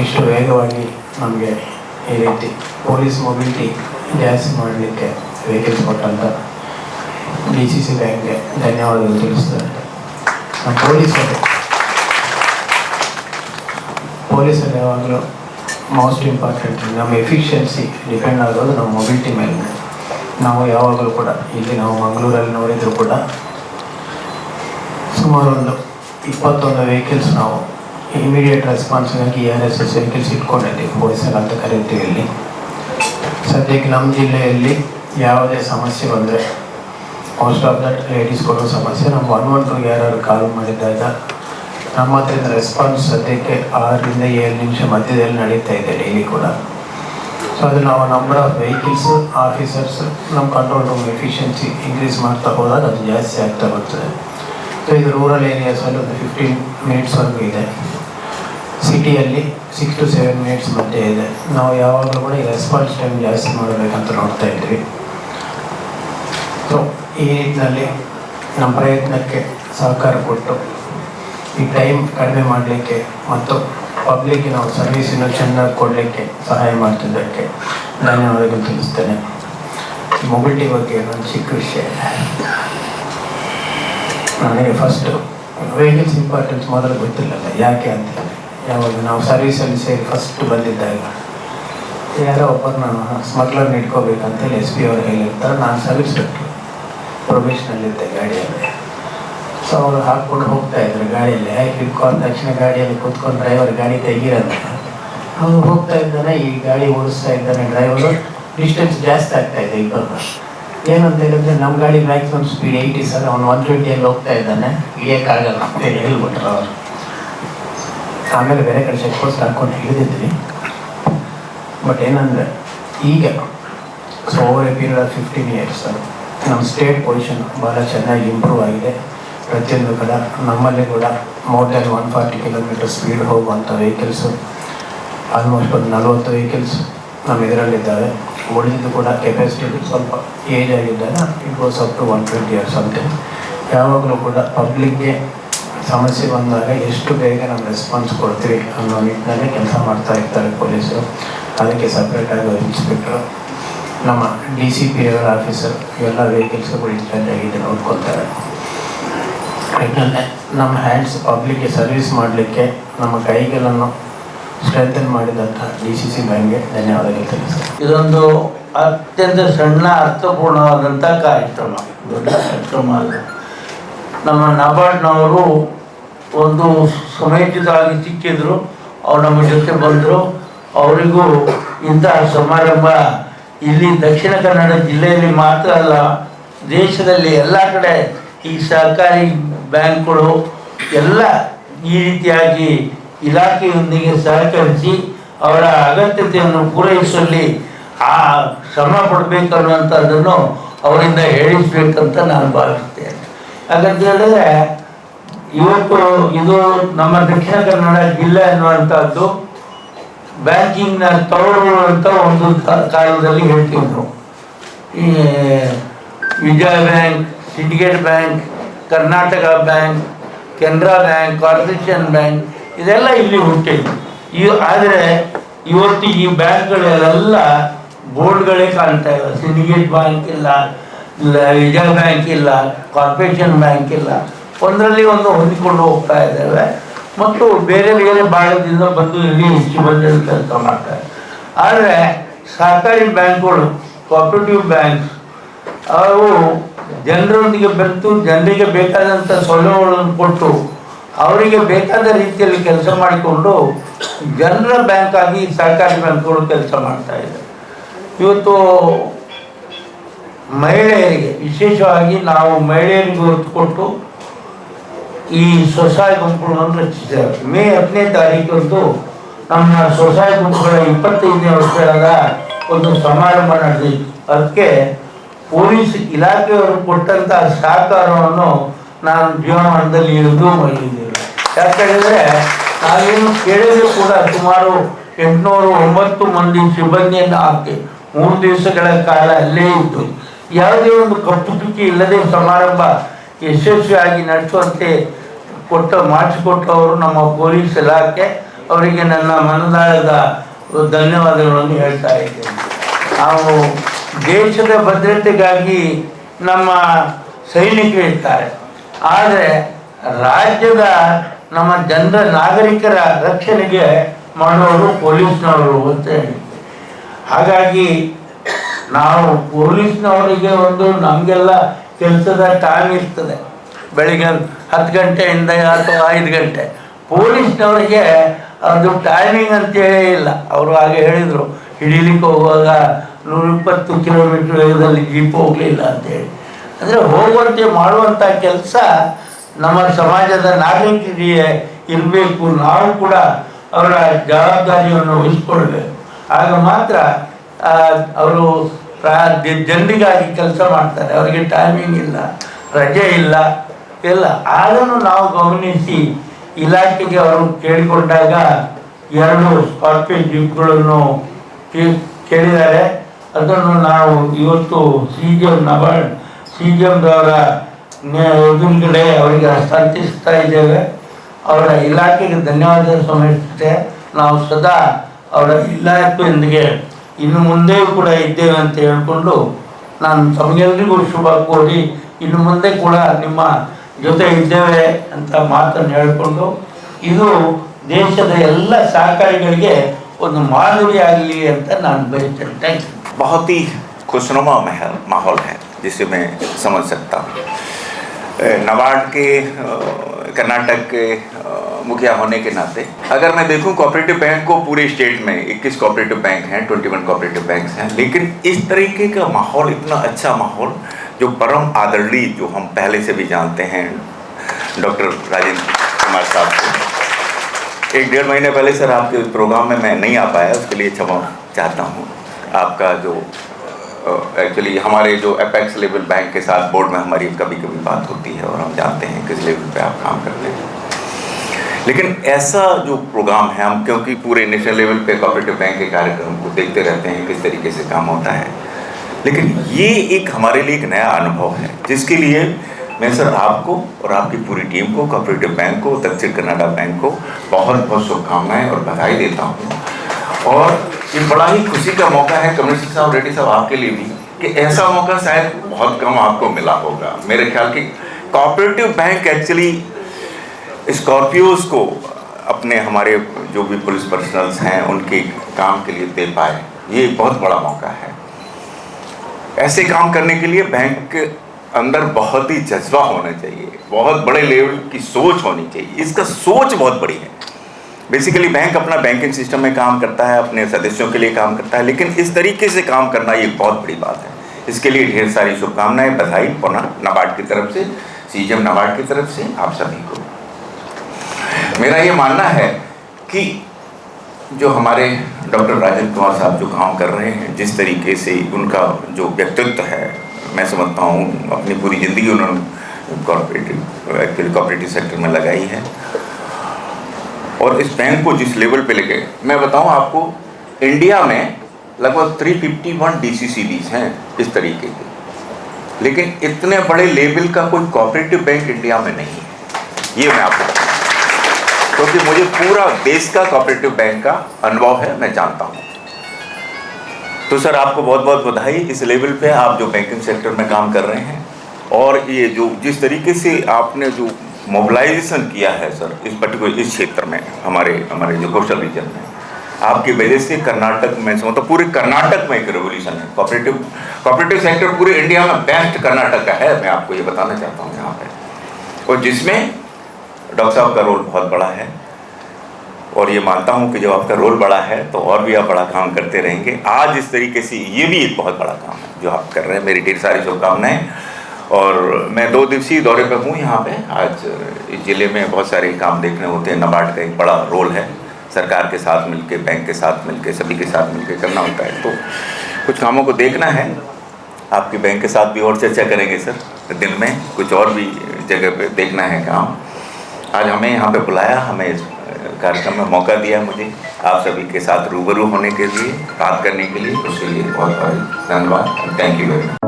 ಇಷ್ಟು ವೇಗವಾಗಿ ನಮಗೆ ಈ ರೀತಿ ಪೊಲೀಸ್ ಮೊಬಿಲಿಟಿ ಜಾಸ್ತಿ ಮಾಡಲಿಕ್ಕೆ ವೆಹಿಕಲ್ಸ್ ಕೊಟ್ಟಂತ ಡಿ ಸಿ ಸಿ ಬ್ಯಾಂಕ್ಗೆ ಧನ್ಯವಾದಗಳು ತಿಳಿಸ್ತಾರೆ ನಮ್ಮ ಪೊಲೀಸರು ಪೊಲೀಸರು ಯಾವಾಗಲೂ ಮೋಸ್ಟ್ ಇಂಪಾರ್ಟೆಂಟ್ ನಮ್ಮ ಎಫಿಷಿಯನ್ಸಿ ಡಿಪೆಂಡ್ ಆಗೋದು ನಮ್ಮ ಮೊಬಿಲಿಟಿ ಮೇಲೆ. ನಾವು ಯಾವಾಗಲೂ ಕೂಡ, ಇಲ್ಲಿ ನಾವು ಮಂಗಳೂರಲ್ಲಿ ನೋಡಿದರೂ ಕೂಡ ಸುಮಾರು ಒಂದು ಇಪ್ಪತ್ತೊಂದು ವೆಹಿಕಲ್ಸ್ ನಾವು ಇಮಿಡಿಯೇಟ್ ರೆಸ್ಪಾನ್ಸ್ಗಾಗಿ ಆರ್ ಎಸ್ ಎಸ್ ವೆಹಿಕಲ್ಸ್ ಇಟ್ಕೊಂಡಿದ್ದೀವಿ ಪೊಲೀಸರು ಅಂತ ಕರಿತೀವಿ ಸದ್ಯಕ್ಕೆ ನಮ್ಮ ಜಿಲ್ಲೆಯಲ್ಲಿ ಯಾವುದೇ ಸಮಸ್ಯೆ ಬಂದರೆ ಮೋಸ್ಟ್ ಆಫ್ ದಟ್ ಲೇಡೀಸ್ ಕೊಡೋ ಸಮಸ್ಯೆ. ನಮ್ಮ ಒನ್ ಒನ್ ಟೂಗೆ ಯಾರು ಕಾಲ್ ಮಾಡಿದಾಗ ನಮ್ಮ ಹತ್ರದ ರೆಸ್ಪಾನ್ಸ್ ಸದ್ಯಕ್ಕೆ ಆರರಿಂದ ಏಳು ನಿಮಿಷ ಮಧ್ಯದಲ್ಲಿ ನಡೀತಾ ಇದೆ ಡೈಲಿ ಕೂಡ. ಸೊ ಅದು ನಾವು ನಂಬರ್ ಆಫ್ ವೆಹಿಕಲ್ಸ್ ಆಫೀಸರ್ಸ್ ನಮ್ಮ ಕಂಟ್ರೋಲ್ ರೂಮ್ ಎಫಿಷಿಯನ್ಸಿ ಇನ್ಕ್ರೀಸ್ ಮಾಡ್ತಾ ಹೋದಾಗ ಅದು ಜಾಸ್ತಿ ಆಗ್ತಾ ಬರ್ತದೆ. ಸೊ ಇದು ರೂರಲ್ ಏರಿಯಾಸಲ್ಲಿ ಒಂದು ಫಿಫ್ಟೀನ್ ಮಿನಿಟ್ಸ್ವರೆಗೂ ಇದೆ. ಸಿಟಿಯಲ್ಲಿ ಸಿಕ್ಸ್ ಟು ಸೆವೆನ್ ಮಿನಿಟ್ಸ್ ಮಧ್ಯೆ ಇದೆ. ನಾವು ಯಾವಾಗಲೂ ಕೂಡ ಈ ರೆಸ್ಪಾನ್ಸ್ ಟೈಮ್ ಜಾಸ್ತಿ ಮಾಡಬೇಕಂತ ನೋಡ್ತಾ ಇದ್ವಿ. ಸೊ ಈ ನಿಟ್ಟಿನಲ್ಲಿ ನಮ್ಮ ಪ್ರಯತ್ನಕ್ಕೆ ಸಹಕಾರ ಕೊಟ್ಟು, ಈ ಟೈಮ್ ಕಡಿಮೆ ಮಾಡಲಿಕ್ಕೆ ಮತ್ತು ಪಬ್ಲಿಕ್ಗೆ ನಾವು ಸರ್ವಿಸನ್ನು ಚೆನ್ನಾಗಿ ಕೊಡಲಿಕ್ಕೆ ಸಹಾಯ ಮಾಡ್ತಿದ್ದಕ್ಕೆ ಧನ್ಯವಾದಗಳು ತಿಳಿಸ್ತೇನೆ. ಮೊಬಿಲಿಟಿ ಬಗ್ಗೆ ಒಂದು ಚಿಕ್ಕ ವಿಷಯ. ನನಗೆ ಫಸ್ಟು ವೆಹಿಕಲ್ಸ್ ಇಂಪಾರ್ಟೆನ್ಸ್ ಮೊದಲು ಗೊತ್ತಿಲ್ಲಲ್ಲ, ಯಾಕೆ ಅಂತ ಯಾವಾಗ ನಾವು ಸರ್ವಿಸಲ್ಲಿ ಸೇರಿ ಫಸ್ಟ್ ಬಂದಿದ್ದಾಗ. ಯಾರೋ ಒಬ್ಬರನ್ನ ಸ್ಮಗ್ಲರ್ನ ಇಟ್ಕೋಬೇಕಂತೇಳಿ ಎಸ್ ಪಿ ಅವರು ಹೇಳಿರ್ತಾರೆ, ನಾನು ಸರ್ವಿಸ್ ಬಿಟ್ಟು ಪ್ರೊಬೇಷನಲ್ಲಿದ್ದೆ ಗಾಡಿಯಲ್ಲಿ. ಸೊ ಅವರು ಹಾಕ್ಕೊಂಡು ಹೋಗ್ತಾ ಇದ್ರು ಗಾಡಿಯಲ್ಲಿ. ಯಾಕೆ ಇಟ್ಕೊಂಡ ತಕ್ಷಣ ಗಾಡಿಯಲ್ಲಿ ಕೂತ್ಕೊಂಡು ಡ್ರೈವರ್ ಗಾಡಿ ತೆಗೀರಂತ. ಅವನು ಹೋಗ್ತಾ ಇದ್ದಾನೆ, ಈ ಗಾಡಿ ಓಡಿಸ್ತಾ ಇದ್ದಾನೆ ಡ್ರೈವರು ಡಿಸ್ಟೆನ್ಸ್ ಜಾಸ್ತಿ ಆಗ್ತಾ ಇದೆ ಇಬ್ಬರು ಏನಂತ ಹೇಳಿದ್ರೆ ನಮ್ಮ ಗಾಡಿ ಮ್ಯಾಕ್ಸಿಮಮ್ ಸ್ಪೀಡ್ ಏಯ್ಟಿ ಸರ್ ಅವನು ಒನ್ ಟ್ವೆಂಟಿಯಲ್ಲಿ ಹೋಗ್ತಾ ಇದ್ದಾನೆ. ಇಳಿಯಕ್ಕಾಗಲ್ಲ ಅಂತ ಹೇಳಿ ಹೇಳ್ಬಿಟ್ರು ಅವರು. ಆಮೇಲೆ ಬೇರೆ ಕಡೆ ಚೆಕ್ ಪೋಸ್ಟ್ ಹಾಕೊಂಡು ಹಿಡಿದಿದ್ವಿ ಬಟ್ ಏನಂದರೆ, ಈಗ so over a period of fifteen years ನಮ್ಮ ಸ್ಟೇಟ್ ಪೊಸಿಷನ್ ಭಾಳ ಚೆನ್ನಾಗಿ ಇಂಪ್ರೂವ್ ಆಗಿದೆ. ಪ್ರತಿಯೊಂದು ಕಡೆ, ನಮ್ಮಲ್ಲಿ ಕೂಡ more than one forty kilometre speed ಹೋಗುವಂಥ ವೆಹಿಕಲ್ಸು ಆಲ್ಮೋಸ್ಟ್ ಒಂದು ನಲವತ್ತು ವೆಹಿಕಲ್ಸ್ ನಮ್ಮ ಇದರಲ್ಲಿದ್ದಾವೆ. ಉಳಿದಿದ್ದು ಕೂಡ ಕೆಪಾಸಿಟಿ ಸ್ವಲ್ಪ ಏಜ್ ಆಗಿದ್ದಾಗ it was up to one twenty years ಅಂತೆ ಯಾವಾಗಲೂ ಕೂಡ ಪಬ್ಲಿಕ್ಗೆ ಸಮಸ್ಯೆ ಬಂದಾಗ ಎಷ್ಟು ಬೇಗ ನಮ್ಮ ರೆಸ್ಪಾನ್ಸ್ ಕೊಡ್ತೀವಿ ಅನ್ನೋ ನಿಟ್ಟಿನಲ್ಲಿ ಕೆಲಸ ಮಾಡ್ತಾ ಇರ್ತಾರೆ ಪೊಲೀಸರು. ಅದಕ್ಕೆ ಸಪ್ರೇಟಾಗಿ ಇನ್ಸ್ಪೆಕ್ಟ್ರು, ನಮ್ಮ ಡಿ ಸಿ ಪಿ ಅವರ ಆಫೀಸರ್ ಇವೆಲ್ಲ ವೆಹಿಕಲ್ಸ್ಗಳು ಇನ್ಚಾರ್ಜ್ ಆಗಿದೆ ನೋಡ್ಕೊತಾರೆ ಯಾಕಂದರೆ ನಮ್ಮ ಹ್ಯಾಂಡ್ಸ್ ಪಬ್ಲಿಕ್ಗೆ ಸರ್ವಿಸ್ ಮಾಡಲಿಕ್ಕೆ ನಮ್ಮ ಕೈಗಳನ್ನು ಸ್ಟ್ರೆಂಥನ್ ಮಾಡಿದಂಥ ಡಿ ಸಿ ಸಿ ಬ್ಯಾಂಕ್ಗೆ ಧನ್ಯವಾದಗಳು ತಿಳಿಸ್ತಾರೆ ಇದೊಂದು ಅತ್ಯಂತ ಸಣ್ಣ ಅರ್ಥಪೂರ್ಣವಾದಂಥ ಕಾರ್ಯಕ್ರಮ. ದೊಡ್ಡ ಕಾರ್ಯಕ್ರಮ ಅಲ್ಲ ನಮ್ಮ ನಬಾರ್ಡ್ನವರು ಒಂದು ಸಮಯೋಚಿತವಾಗಿ ಸಿಕ್ಕಿದ್ರು. ಅವ್ರು ನಮ್ಮ ಜೊತೆ ಬಂದರು. ಅವರಿಗೂ ಇಂತಹ ಸಮಾರಂಭ ಇಲ್ಲಿ ದಕ್ಷಿಣ ಕನ್ನಡ ಜಿಲ್ಲೆಯಲ್ಲಿ ಮಾತ್ರ ಅಲ್ಲ, ದೇಶದಲ್ಲಿ ಎಲ್ಲ ಕಡೆ ಈ ಸಹಕಾರಿ ಬ್ಯಾಂಕ್ಗಳು ಎಲ್ಲ ಈ ರೀತಿಯಾಗಿ ಇಲಾಖೆಯೊಂದಿಗೆ ಸಹಕರಿಸಿ ಅವರ ಅಗತ್ಯತೆಯನ್ನು ಪೂರೈಸುವಲ್ಲಿ ಆ ಶ್ರಮ ಪಡಬೇಕನ್ನುವಂಥದ್ದನ್ನು ಅವರಿಂದ ಹೇಳಿಸ್ಬೇಕಂತ ನಾನು ಭಾವಿಸ್ತೇನೆ. ಹೇಳಿದ್ರೆ ಇವತ್ತು ಇದು ನಮ್ಮ ದಕ್ಷಿಣ ಕನ್ನಡ ಜಿಲ್ಲೆ ಅನ್ನುವಂಥದ್ದು ಬ್ಯಾಂಕಿಂಗ್ನ ತವರು ಅಂತ ಒಂದು ಕಾಲದಲ್ಲಿ ಹೇಳ್ತಿದ್ರು ಈ Vijaya bank syndicate bank, Karnataka bank, Canara bank corporation bank, ಇದೆಲ್ಲ ಇಲ್ಲಿ ಹುಟ್ಟಿದ್ದು ಈ, ಆದರೆ ಇವತ್ತು ಈ ಬ್ಯಾಂಕ್ಗಳೆಲ್ಲ ಬೋರ್ಡ್ಗಳೇ ಕಾಣ್ತಾ ಇಲ್ಲ ಸಿಂಡಿಕೇಟ್ ಬ್ಯಾಂಕ್ ಇಲ್ಲ ವಿಜಯ ಬ್ಯಾಂಕ್ ಇಲ್ಲ ಕಾರ್ಪೊರೇಷನ್ ಬ್ಯಾಂಕ್ ಇಲ್ಲ. ಒಂದರಲ್ಲಿ ಒಂದು ಹೊಂದಿಕೊಂಡು ಹೋಗ್ತಾ ಇದ್ದೇವೆ. ಮತ್ತು ಬೇರೆ ಬೇರೆ ಭಾಗದಿಂದ ಬಂದು ಇಲ್ಲಿ ಹೆಚ್ಚು ಬಂದು ಕೆಲಸ ಮಾಡ್ತಾರೆ. ಆದರೆ ಸಹಕಾರಿ ಬ್ಯಾಂಕ್ಗಳು ಕೋಆಪರೇಟಿವ್ ಬ್ಯಾಂಕ್ಸ್ ಅವು ಜನರೊಂದಿಗೆ ಬೆರೆತು, ಜನರಿಗೆ ಬೇಕಾದಂಥ ಸೌಲಭ್ಯಗಳನ್ನು ಕೊಟ್ಟು, ಅವರಿಗೆ ಬೇಕಾದ ರೀತಿಯಲ್ಲಿ ಕೆಲಸ ಮಾಡಿಕೊಂಡು, ಜನರ ಬ್ಯಾಂಕ್ ಆಗಿ ಸಹಕಾರಿ ಬ್ಯಾಂಕ್ಗಳು ಕೆಲಸ ಮಾಡ್ತಾ ಇದೆ. ಇವತ್ತು ಮಹಿಳೆಯರಿಗೆ, ವಿಶೇಷವಾಗಿ ನಾವು ಮಹಿಳೆಯರಿಗೆ ಗುರುತು ಕೊಟ್ಟು ಈ ಸ್ವಸಹಾಯ ಗುಂಪುಗಳನ್ನು ರಚಿಸಿದ್ದಾರೆ. ಮೇ ಹತ್ತನೇ ತಾರೀಕಂದು ನಮ್ಮ ಸ್ವಸಹಾಯ ಗುಂಪುಗಳ ಇಪ್ಪತ್ತೈದನೇ ವರ್ಷದ ಒಂದು ಸಮಾರಂಭ ನಡೆದಿತ್ತು ಅದಕ್ಕೆ ಪೊಲೀಸ್ ಇಲಾಖೆಯವರು ಕೊಟ್ಟಂಥ ಸಹಕಾರವನ್ನು ನಾನು ಜೀವನದಲ್ಲಿ ಇಳಿದು ಮಾಡಿದ್ದೇನೆ ಯಾಕಂದರೆ ನಾವೇನು ಕೇಳಿದ್ರು ಕೂಡ ಸುಮಾರು ಎಂಟುನೂರು ಒಂಬತ್ತು ಮಂದಿ ಸಿಬ್ಬಂದಿಯನ್ನು ಹಾಕಿ ಮೂರು ದಿವಸಗಳ ಕಾಲ ಅಲ್ಲೇ ಇದ್ದು ಯಾವುದೇ ಒಂದು ಕಪ್ಪು ಚುಕ್ಕಿ ಇಲ್ಲದೆ ಸಮಾರಂಭ ಯಶಸ್ವಿಯಾಗಿ ನಡೆಸುವಂತೆ ಕೊಟ್ಟ, ಮಾಡಿಸಿಕೊಟ್ಟವರು ನಮ್ಮ ಪೊಲೀಸ್ ಇಲಾಖೆ. ಅವರಿಗೆ ನನ್ನ ಮನದಾಳದ ಧನ್ಯವಾದಗಳನ್ನು ಹೇಳ್ತಾ ಇದ್ದೇನೆ. ನಾವು ದೇಶದ ಭದ್ರತೆಗಾಗಿ ನಮ್ಮ ಸೈನಿಕರು ಇರ್ತಾರೆ. ಆದರೆ ರಾಜ್ಯದ ನಮ್ಮ ಜನರ ನಾಗರಿಕರ ರಕ್ಷಣೆಗೆ ಮಾಡೋರು ಪೊಲೀಸ್ನವರು ಅಂತ ಹೇಳಿ ಹಾಗಾಗಿ ನಾವು ಪೊಲೀಸ್ನವರಿಗೆ ಒಂದು ನಮಗೆಲ್ಲ ಕೆಲಸದ ಟೈಮ್ ಇರ್ತದೆ. ಬೆಳಿಗ್ಗೆ ಹತ್ತು ಗಂಟೆಯಿಂದ ಅಥವಾ ಐದು ಗಂಟೆ. ಪೊಲೀಸ್ನವರಿಗೆ ಅದು ಟೈಮಿಂಗ್ ಅಂತೇಳೇ ಇಲ್ಲ. ಅವರು ಹಾಗೆ ಹೇಳಿದರು, ಹಿಡೀಲಿಕ್ಕೆ ಹೋಗುವಾಗ ನೂರಿಪ್ಪತ್ತು ಕಿಲೋಮೀಟ್ರ್ ವೇಗದಲ್ಲಿ ಜೀಪ್ ಹೋಗಲಿಲ್ಲ ಅಂತೇಳಿ. ಅಂದರೆ ಹೋಗುವಂತೆ ಮಾಡುವಂಥ ಕೆಲಸ ನಮ್ಮ ಸಮಾಜದ ನಾಗರಿಕರಿಗೆ ಇರಬೇಕು. ನಾವು ಕೂಡ ಅವರ ಜವಾಬ್ದಾರಿಯನ್ನು ವಹಿಸ್ಕೊಳ್ಬೇಕು. ಆಗ ಮಾತ್ರ ಅವರು ಜನರಿಗಾಗಿ ಕೆಲಸ ಮಾಡ್ತಾರೆ. ಅವರಿಗೆ ಟೈಮಿಂಗ್ ಇಲ್ಲ, ರಜೆ ಇಲ್ಲ, ಎಲ್ಲ. ಆದರೂ ನಾವು ಗಮನಿಸಿ ಇಲಾಖೆಗೆ ಅವರು ಕೇಳಿಕೊಂಡಾಗ ಎರಡು ಸ್ಕಾರ್ಪಿಯೋ ಜೀಪ್ಗಳನ್ನು ಕೇಳಿದ್ದಾರೆ. ಅದನ್ನು ನಾವು ಇವತ್ತು C G M NABARD, C G ಎಂದವರ ಎದುರುಗಡೆ ಅವರಿಗೆ ಹಸ್ತಾಂತರಿಸ್ತಾ ಇದ್ದೇವೆ. ಅವರ ಇಲಾಖೆಗೆ ಧನ್ಯವಾದ ಸಮಯ ನಾವು ಸದಾ ಅವರ ಇಲಾಖೆಯೊಂದಿಗೆ ಇನ್ನು ಮುಂದೆಯೂ ಕೂಡ ಇದ್ದೇವೆ ಅಂತ ಹೇಳ್ಕೊಂಡು ನಾನು ತಮಗೆಲ್ಲರಿಗೂ ಶುಭ ಕೋರಿ ಇನ್ನು ಮುಂದೆ ಕೂಡ ನಿಮ್ಮ ಜೊತೆ ಇದ್ದೇವೆ ಅಂತ ಮಾತನ್ನು ಹೇಳಿಕೊಂಡು ಇದು ದೇಶದ ಎಲ್ಲ ಸಹಕಾರಿಗಳಿಗೆ ಒಂದು ಮಾದರಿ ಆಗಲಿ ಅಂತ ನಾನು ಬಯಸ್ತೇನೆ ಥ್ಯಾಂಕ್ ಯು बहुत ही खुशनुमा महल माहौल है जिसे मैं समझ सकता हूँ अ, नबार्ड के अ, कर्नाटक के अ, मुखिया होने के नाते, अगर मैं देखूँ कोऑपरेटिव बैंक को पूरे स्टेट में 21 कोऑपरेटिव बैंक हैं 21 कोऑपरेटिव बैंक हैं, लेकिन इस तरीके का माहौल, इतना अच्छा माहौल, जो परम आदरणीय जो हम पहले से भी जानते हैं, डॉक्टर राजेंद्र कुमार साहब को, एक डेढ़ महीने पहले सर आपके प्रोग्राम में मैं नहीं आ पाया, उसके लिए क्षमा चाहता हूँ। आपका जो एक्चुअली हमारे जो अपेक्स लेवल बैंक के साथ बोर्ड में हमारी कभी कभी बात होती है और हम जानते हैं किस लेवल पे आप काम करते हैं। लेकिन ऐसा जो प्रोग्राम है, हम क्योंकि पूरे नेशनल लेवल पे कोऑपरेटिव बैंक के कार्यक्रम को देखते रहते हैं, किस तरीके से काम होता है। लेकिन ये एक हमारे लिए एक नया अनुभव है, जिसके लिए मैं सर आपको और आपकी पूरी टीम को कोऑपरेटिव बैंक को, दक्षिण कन्नाडा बैंक को बहुत बहुत शुभकामनाएँ और बधाई देता हूँ। और ये बड़ा ही खुशी का मौका है कमिश्नर साहब, रेड्डी साहब आपके लिए भी, कि ऐसा मौका शायद बहुत कम आपको मिला होगा। मेरे ख्याल की कोऑपरेटिव बैंक एक्चुअली स्कॉर्पियोज को अपने हमारे जो भी पुलिस पर्सनल्स हैं, उनके काम के लिए दे पाए। ये बहुत बड़ा मौका है। ऐसे काम करने के लिए बैंक के अंदर बहुत ही जज्बा होना चाहिए। बहुत बड़े लेवल की सोच होनी चाहिए। इसका सोच बहुत बड़ी है। बेसिकली बैंक अपना बैंकिंग सिस्टम में काम करता है, अपने सदस्यों के लिए काम करता है, लेकिन इस तरीके से काम करना ये बहुत बड़ी बात है। इसके लिए ढेर सारी शुभकामनाएँ बधाई पुनः नाबार्ड की तरफ़ से सीजीएम नाबार्ड की तरफ़ से, आप सभी को। मेरा ये मानना है कि जो हमारे डॉक्टर राजेंद्र कुमार साहब जो काम कर रहे हैं, जिस तरीके से उनका जो व्यक्तित्व है, मैं समझता हूँ, अपनी पूरी ज़िंदगी उन्होंने कॉर्पोरेटिव एक्चुअली कॉपरेटिव सेक्टर में लगाई है। और इस बैंक को जिस लेवल पे लेके, मैं बताऊँ आपको इंडिया में लगभग 351 डीसीसीबीज हैं इस तरीके के। लेकिन इतने बड़े लेवल का कोई कॉपरेटिव बैंक इंडिया में नहीं है। ये मैं आपको क्योंकि मुझे पूरा देश का कोऑपरेटिव बैंक का अनुभव है, मैं जानता हूँ। तो सर, आपको बहुत बहुत बधाई इस लेवल पे, आप जो बैंकिंग सेक्टर में काम कर रहे हैं और ये जो, जिस तरीके से आपने जो मोबिलाइजेशन किया है, सर, इस पर्टिकुलर इस क्षेत्र में, हमारे हमारे जो कोस्टल रीजन में, आपकी वजह से कर्नाटक में समझता हूँ पूरे कर्नाटक में एक रेवोल्यूशन है। कोऑपरेटिव कोऑपरेटिव सेक्टर पूरे इंडिया में बेस्ट कर्नाटक का है, मैं आपको ये बताना चाहता हूँ यहाँ पे। और जिसमें डॉक्टर साहब का रोल बहुत बड़ा है। और ये मानता हूँ कि जब आपका रोल बड़ा है तो और भी आप बड़ा काम करते रहेंगे। आज इस तरीके से ये भी एक बहुत बड़ा काम है, जो आप कर रहे हैं। मेरी ढेर सारी शुभकामनाएँ। और मैं दो दिवसीय दौरे पर हूँ यहाँ पे। आज इस ज़िले में बहुत सारे काम देखने होते हैं। नबार्ड का एक बड़ा रोल है। सरकार के साथ मिलके, बैंक के साथ मिलके, सभी के साथ मिलके करना होता है। तो कुछ कामों को देखना है। आपके बैंक के साथ भी और चर्चा करेंगे, सर। दिन में कुछ और भी जगह पे देखना है काम। आज हमें यहाँ पे बुलाया, हमें इस कार्यक्रम में मौका दिया मुझे। आप सभी के साथ रूबरू होने के लिए, बात करने के लिए, उसके लिए बहुत बहुत धन्यवाद। Thank you very much